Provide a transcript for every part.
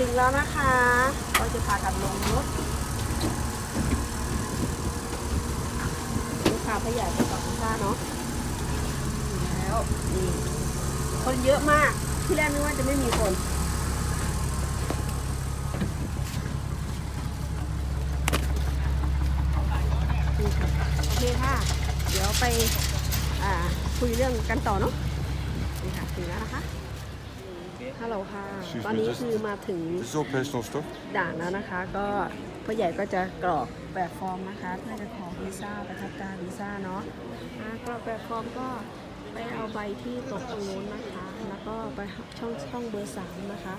ถึงแล้วนะคะก็จะพากันลงรถลูกค้าพยายไปต่อคุณค่าเนาะแล้วนี่คนเยอะมาก ที่แรกนึกว่าจะไม่มีคนโอเคค่ะ เดี๋ยวไปอ่าคุยเรื่องกันต่อเนาะนี่ค่ะถึงแล้วนะคะ ฮัลโหลค่ะ Excuse me, ตอนนี้ just- คือมาถึง This is all personal stuff. ด่านแล้วนะคะ ก็ผู้ใหญ่ก็จะกรอกแบบฟอร์มนะคะเพื่อจะขอวีซ่าประทับตราวีซ่าเนาะอ่ากรอกแบบฟอร์มก็ไปเอาใบที่ตกตรงนู้นนะคะ แล้วก็ไปช่องช่องเบอร์สามนะคะ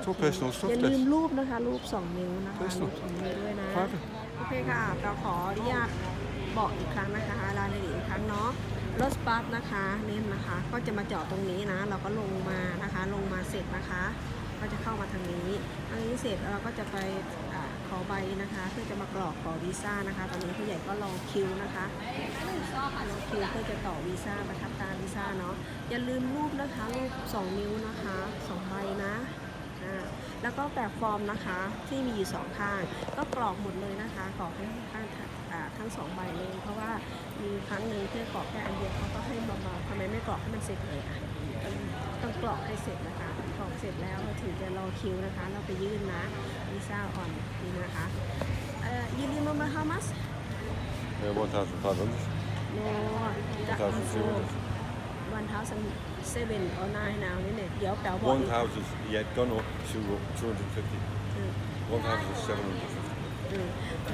It's all personal อ stuff. ย่าลืม This. รูปนะคะ รูป2นิ้วนะคะ Personal รูปสองนิ้วด้วยนะ Private. โอเคค่ะ เราขออนุญาตบอกอีกครั้งนะคะ รายละเอียดอีกครั้งเนาะ รถบัสนะคะเน้นนะคะ ก็จะมาจอดตรงนี้นะ เราก็ลงมานะคะ ลงมาเสร็จนะคะ ก็จะเข้ามาทางนี้ทางนี้เสร็จเราก็จะไปอขอใบนะคะ เพื่อจะมากรอกขอวีซ่านะคะ ตอนนี้ผู้ใหญ่ก็รอคิวนะคะรอคิวเพื่อจะต่อวีซ่าประทับตราวีซ่าเนาะอย่าลืมรูปนะคะรูปสองนิ้วนะคะสองใบนะ อ่าแล้วก็แบบฟอร์มนะคะที่มีอยู่สองข้าง ก็กรอกหมดเลยนะคะกรอกให้ข้างอ่าทั้งสองใบเลย เพราะว่ามีครั้งหนึ่งที่กรอกแค่อันเดียวเขาก็ให้มามาทำไมไม่กรอกให้มันเสร็จเลยอะต้องต้องกรอกให้เสร็จนะคะกรอกเสร็จแล้วเราถึงจะรอคิวนะคะ เราไปยื่นนะวีซ่าออนนี่นะคะเอ่อ you remember how much Yeah, 1,500. no จ 1,300. วันเท้าสันเซเว่นออนไลน์นาวนี่เนี่ยเดี๋ยวแป๋วบอกอีก 1,000, yeah, gone up to 250. 1,750.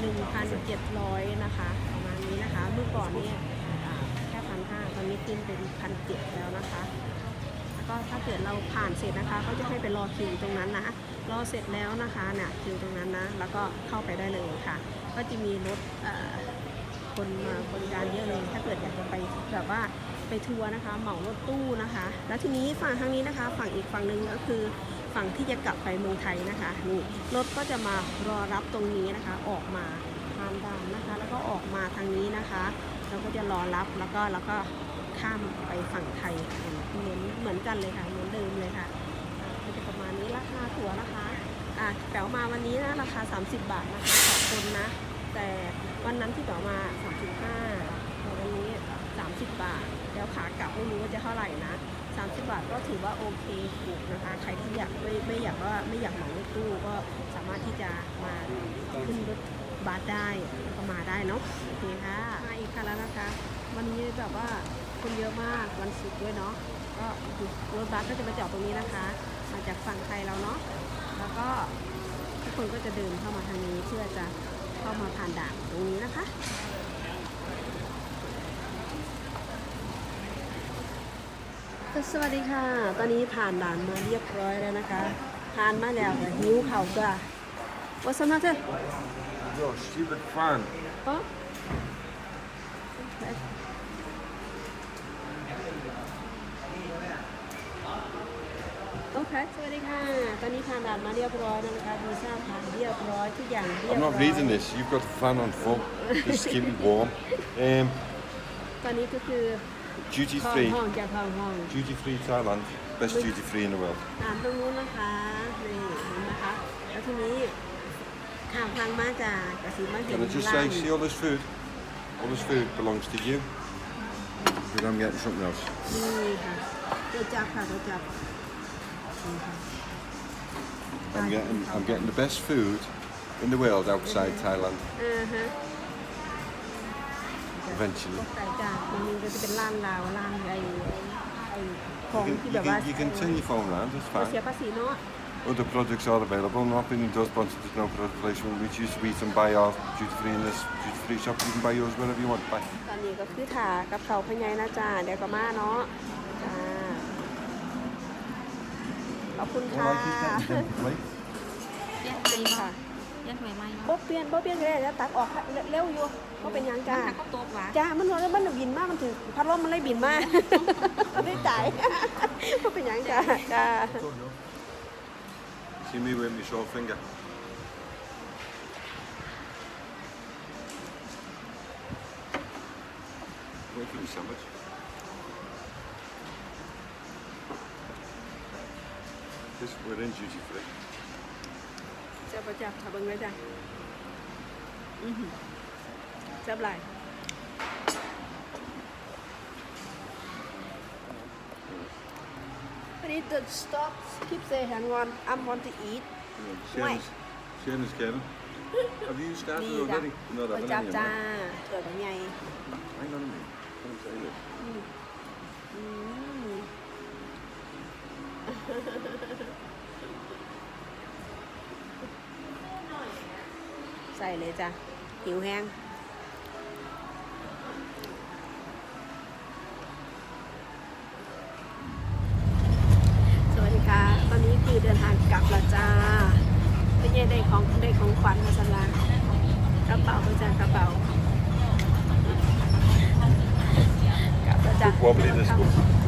หนึ่งพันเจ็ดร้อยนะคะประมาณนี้นะคะ เมื่อก่อนเนี่ยอ่าแค่พันห้าตอนนี้ขึ้นเป็นพันเจ็ดแล้วนะคะแล้วก็ถ้าเกิดเราผ่านเสร็จนะคะเขาจะให้ไปรอคิวตรงนั้นนะรอเสร็จแล้วนะคะเนี่ยคิวตรงนั้นนะแล้วก็เข้าไปได้เลยค่ะ ก็จะมีรถเอ่อคนมาบริการเยอะเลย ถ้าเกิดอยากจะไปแบบว่า ไปทัวร์นะคะ เหมารถตู้นะคะ แล้วทีนี้ฝั่งทางนี้นะคะ ฝั่งอีกฝั่งหนึ่งก็คือฝั่งที่จะกลับไปเมืองไทยนะคะนี่รถก็จะมารอรับตรงนี้นะคะ ออกมาทางด่านนะคะ แล้วก็ออกมาทางนี้นะคะเราก็จะรอรับแล้วก็แล้วก็ข้ามไปฝั่งไทยเหมือนเหมือนกันเลยค่ะเหมือนเดิมเลยค่ะก็จะประมาณนี้ราคาตั๋วนะคะอ่าแป๋วมาวันนี้นะราคา 30 บาทนะคะต่อคนนะ แต่วันนั้นที่แป๋วมา 35แต่วันนี้ 30 บาท แล้ว ขากลับไม่รู้ว่าจะเท่าไหร่นะ 30 บาทก็ถือว่าโอเคถูกนะคะ ใครที่อยากไม่ไม่อยากว่าไม่อยากเหมารถตู้ก็สามารถที่จะมาขึ้นรถบัสได้ก็มาได้เนาะโอเคค่ะมาอีกคันแล้วนะคะ วันนี้แบบว่าคนเยอะมากวันศุกร์ด้วยเนาะก็รถบัสก็จะมาจอดตรงนี้นะคะ มาจากฝั่งไทยเราเนาะแล้วก็ทุกคนก็จะเดินเข้ามาทางนี้เพื่อจะเข้ามาผ่านด่านตรงนี้นะคะ สวัสดีค่ะ ตอนนี้ผ่านด่านมาเรียบร้อยแล้วนะคะผ่านมาแล้วค่ะหิวเข่าวจ้ะว่าสมาเถอะ Yo, stupid fan. อ๋อโอเค สวัสดีค่ะ ตอนนี้ผ่านด่านมาเรียบร้อยแล้วนะคะวีซ่าผ่านเรียบร้อยทุกอย่างเรียบ I'm ร้อย not reading this. You've got the fan on full. Just keep it warm. Um, ตอนนี้ก็คือ duty ห้อง free. ห้องจากห้องห้อง Duty free Thailand. Best duty free in the world. อ่านตรงนู้นนะคะนี่เห็นนะคะ แล้วทีนี้ข่าวทางมาจากกสิมาเห็น Can I just ร้า say, น see all this food? All this food belongs to you. But I'm getting something else. นี่ค่ะตัวจับค่ะตัวจับนี่ค่ะ I'm getting, I'm getting the best food in the world outside Thailand. อ่าฮะ Eventually. ไก่จ้าตรงนี้ก็จะเป็นร้านลาวร้านไอ้ไอ้ของ You ที่ can, แบ you บว่า can, you can turn your phone around, that's เสีย fine. ภาษีเนาะ Other products are available. Not being does want there's no product placement. We choose to eat and buy our duty free in this duty free shop. You can buy yours wherever you want. Bye. ตอนนี้ก็คือถากับเขาพะไยนะจ้าเดี๋ยวก็มาเนาะจ้าขอบคุณค่ะ Right? เปลี่ยนใหม่ค่ะค่ะ เปลี่ยนใหม่ใหม่บ่เปลี่ยนบ่เปลี่ยนเลยจะตักออกเร็วอยู่ก็เป็นหยังจ้าถ้าเขาโตกว่าจ้า มันร้อนมันบินมากมันถือพัดลมมันเลยบินมากมันได้จ่ายก็เป็นหยังจ้าจ้า See me with my short finger. Wait for the sandwich. This, we're in duty free. เจ้าประจักษ์ค่ะเบิ้งเลยจ้ะอือหือเจ้าไร I need to stop keep saying hang on I want to eat Why? Shane is Kevin. Have you started ดีจ้ะ already? No, ประ that จับ one จ้าเกิดยังไง Hang on a minute. Let me say this. อืม ใส่เลยจ้ะ หิวแห้งสวัสดีค่ะ ตอนนี้คือเดินทางกลับและจ้าเป็นยังได้ของได้ของขวัญมาสลากระเป๋าไปจ้ากระเป๋ากลับแล้วจ้า Wobbly this one.